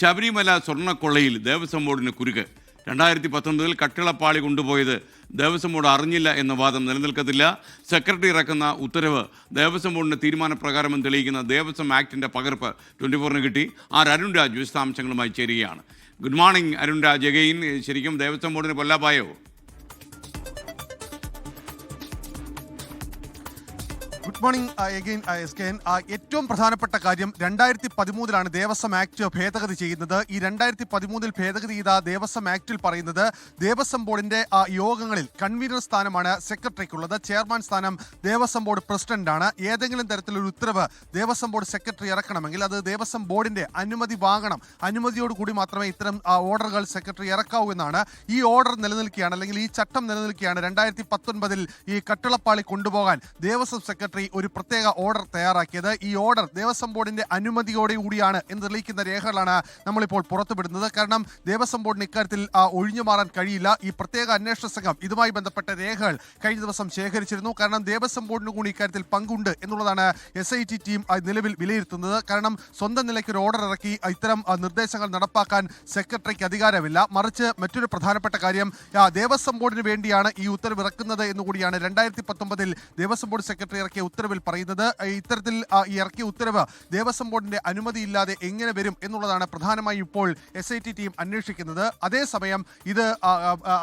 ശബരിമല സ്വർണക്കൊള്ളയിൽ ദേവസ്വം ബോർഡിന് കുരുക്ക്. രണ്ടായിരത്തി പത്തൊൻപതിൽ കട്ടിളപ്പാളി കൊണ്ടുപോയത് ദേവസ്വം ബോർഡ് അറിഞ്ഞില്ല എന്ന വാദം നിലനിൽക്കത്തില്ല. സെക്രട്ടറി ഇറക്കുന്ന ഉത്തരവ് ദേവസ്വം ബോർഡിന്റെ തീരുമാനപ്രകാരം തെളിയിക്കുന്ന ദേവസ്വം ആക്ടിന്റെ പകർപ്പ് ട്വന്റി ഫോറിന് കിട്ടി. ആർ അരുൺ രാജ് വിശദാംശങ്ങളുമായി ചേരുകയാണ്. Good morning Arun Raj. ശരിക്കും ദേവസ്വം ബോർഡിന് കൊല്ലാപ്പായോ good morning again S K ഏറ്റവും പ്രധാനപ്പെട്ട കാര്യം രണ്ടായിരത്തി പതിമൂന്നിലാണ് ദേവസ്വം ആക്ട് ഭേദഗതി ചെയ്യുന്നത്. ഈ രണ്ടായിരത്തി പതിമൂന്നിൽ ഭേദഗതി ചെയ്ത ദേവസ്വം ആക്ടിൽ പറയുന്നത് ദേവസ്വം ബോർഡിന്റെ യോഗങ്ങളിൽ കൺവീനർ സ്ഥാനമാണ് സെക്രട്ടറിക്കുള്ളത്. ചെയർമാൻ സ്ഥാനം ദേവസ്വം ബോർഡ് പ്രസിഡന്റാണ് ഏതെങ്കിലും തരത്തിലൊരു ഉത്തരവ് ദേവസ്വം ബോർഡ് സെക്രട്ടറി ഇറക്കണമെങ്കിൽ അത് ദേവസ്വം ബോർഡിന്റെ അനുമതി വാങ്ങണം. അനുമതിയോടുകൂടി മാത്രമേ ഇത്തരം ഓർഡറുകൾ സെക്രട്ടറി ഇറക്കാവൂ എന്നാണ്. ഈ ഓർഡർ നിലനിൽക്കുകയാണ് അല്ലെങ്കിൽ ഈ ചട്ടം നിലനിൽക്കുകയാണ് രണ്ടായിരത്തി പത്തൊൻപതിൽ ഈ കട്ടിളപ്പാളി കൊണ്ടുപോകാൻ ദേവസ്വം സെക്രട്ടറി ഒരു പ്രത്യേക ഓർഡർ തയ്യാറാക്കിയത്. ഈ ഓർഡർ ദേവസ്വം ബോർഡിന്റെ അനുമതിയോടെ കൂടിയാണ് എന്ന് തെളിയിക്കുന്ന രേഖകളാണ് നമ്മളിപ്പോൾ പുറത്തുവിടുന്നത്. കാരണം ദേവസ്വം ബോർഡിന് ഇക്കാര്യത്തിൽ ഒഴിഞ്ഞു മാറാൻ കഴിയില്ല. ഈ പ്രത്യേക അന്വേഷണ സംഘം ഇതുമായി ബന്ധപ്പെട്ട രേഖകൾ കഴിഞ്ഞ ദിവസം ശേഖരിച്ചിരുന്നു. കാരണം ദേവസ്വം ബോർഡിന് കൂടി ഇക്കാര്യത്തിൽ പങ്കുണ്ട് എന്നുള്ളതാണ് എസ് ടി നിലവിൽ വിലയിരുത്തുന്നത്. കാരണം സ്വന്തം നിലയ്ക്ക് ഒരു ഓർഡർ ഇറക്കി ഇത്തരം നിർദ്ദേശങ്ങൾ നടപ്പാക്കാൻ സെക്രട്ടറിക്ക് അധികാരമില്ല. മറിച്ച് മറ്റൊരു പ്രധാനപ്പെട്ട കാര്യം ദേവസ്വം ബോർഡിന് വേണ്ടിയാണ് ഈ ഉത്തരവ് ഇറക്കുന്നത് എന്നുകൂടിയാണ് രണ്ടായിരത്തി പത്തൊമ്പതിൽ ദേവസ്വം ബോർഡ് സെക്രട്ടറി ഇറക്കിയ ഉത്തരവിൽ പറയുന്നത്. ഇത്തരത്തിൽ ഇറക്കിയ ഉത്തരവ് ദേവസ്വം ബോർഡിന്റെ അനുമതിയില്ലാതെ എങ്ങനെ വരും എന്നുള്ളതാണ് പ്രധാനമായും ഇപ്പോൾ എസ് ഐ ടി ടീം അന്വേഷിക്കുന്നത്. അതേസമയം ഇത്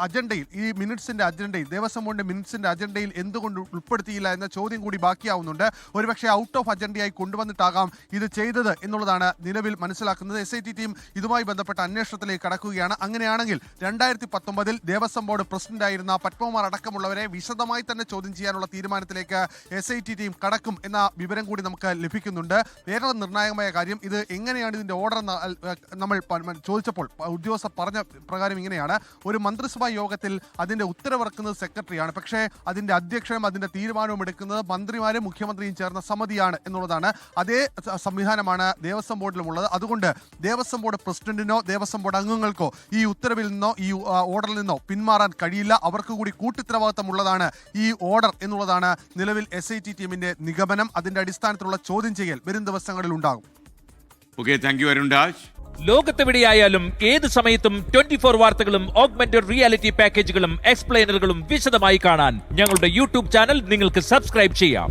അജണ്ടയിൽ ഈ മിനിറ്റ്സിന്റെ അജണ്ടയിൽ ദേവസ്വം ബോർഡിന്റെ മിനിറ്റ്സിന്റെ അജണ്ടയിൽ എന്തുകൊണ്ട് ഉൾപ്പെടുത്തിയില്ല എന്ന ചോദ്യം കൂടി ബാക്കിയാവുന്നുണ്ട്. ഒരുപക്ഷെ ഔട്ട് ഓഫ് അജണ്ടയായി കൊണ്ടുവന്നിട്ടാകാം ഇത് ചെയ്തത് എന്നുള്ളതാണ് നിലവിൽ മനസ്സിലാക്കുന്നത്. എസ് ഐ ടി ടീം ഇതുമായി ബന്ധപ്പെട്ട അന്വേഷണത്തിലേക്ക് കടക്കുകയാണ്. അങ്ങനെയാണെങ്കിൽ രണ്ടായിരത്തി പത്തൊമ്പതിൽ ദേവസ്വം ബോർഡ് പ്രസിഡന്റായിരുന്ന പത്മകുമാർ അടക്കമുള്ളവരെ വിശദമായി തന്നെ ചോദ്യം ചെയ്യാനുള്ള തീരുമാനത്തിലേക്ക് എസ് ഐ ടി ടീം കടക്കും എന്ന വിവരം കൂടി നമുക്ക് ലഭിക്കുന്നുണ്ട്. ഏറെ നിർണായകമായ കാര്യം ഇത് എങ്ങനെയാണ് ഇതിന്റെ ഓർഡർ നമ്മൾ ചോദിച്ചപ്പോൾ ഉദ്യോഗസ്ഥർ പറഞ്ഞ പ്രകാരം ഇങ്ങനെയാണ്. ഒരു മന്ത്രിസഭാ യോഗത്തിൽ അതിന്റെ ഉത്തരവിറക്കുന്നത് സെക്രട്ടറിയാണ്. പക്ഷേ അതിന്റെ അധ്യക്ഷനും അതിന്റെ തീരുമാനവും എടുക്കുന്നത് മന്ത്രിമാരും മുഖ്യമന്ത്രിയും ചേർന്ന സമിതിയാണ് എന്നുള്ളതാണ്. അതേ സംവിധാനമാണ് ദേവസ്വം ബോർഡിലുമുള്ളത് അതുകൊണ്ട് ദേവസ്വം ബോർഡ് പ്രസിഡന്റിനോ ദേവസ്വം ബോർഡ് അംഗങ്ങൾക്കോ ഈ ഉത്തരവിൽ നിന്നോ ഈ ഓർഡറിൽ നിന്നോ പിന്മാറാൻ കഴിയില്ല. അവർക്ക് കൂടി കൂട്ടുത്തരവാദിത്തമുള്ളതാണ് ഈ ഓർഡർ എന്നുള്ളതാണ് നിലവിൽ എസ് ഐ ടി ടീമിന്റെ നിഗമനം അതിന്റെ അടിസ്ഥാനത്തിലുള്ള ചോദ്യം ചെയ്യൽ വരും ദിവസങ്ങളിൽ ഉണ്ടാകും. Okay thank you Arun Raj ലോകത്തെവിടെയായാലും ഏത് സമയത്തും ട്വന്റി ഫോർ വാർത്തകളും ഓഗ്മെന്റഡ് റിയാലിറ്റി പാക്കേജുകളും എക്സ്പ്ലെയിനറുകളും വിശദമായി കാണാൻ ഞങ്ങളുടെ യൂട്യൂബ് ചാനൽ നിങ്ങൾക്ക് സബ്സ്ക്രൈബ് ചെയ്യാം.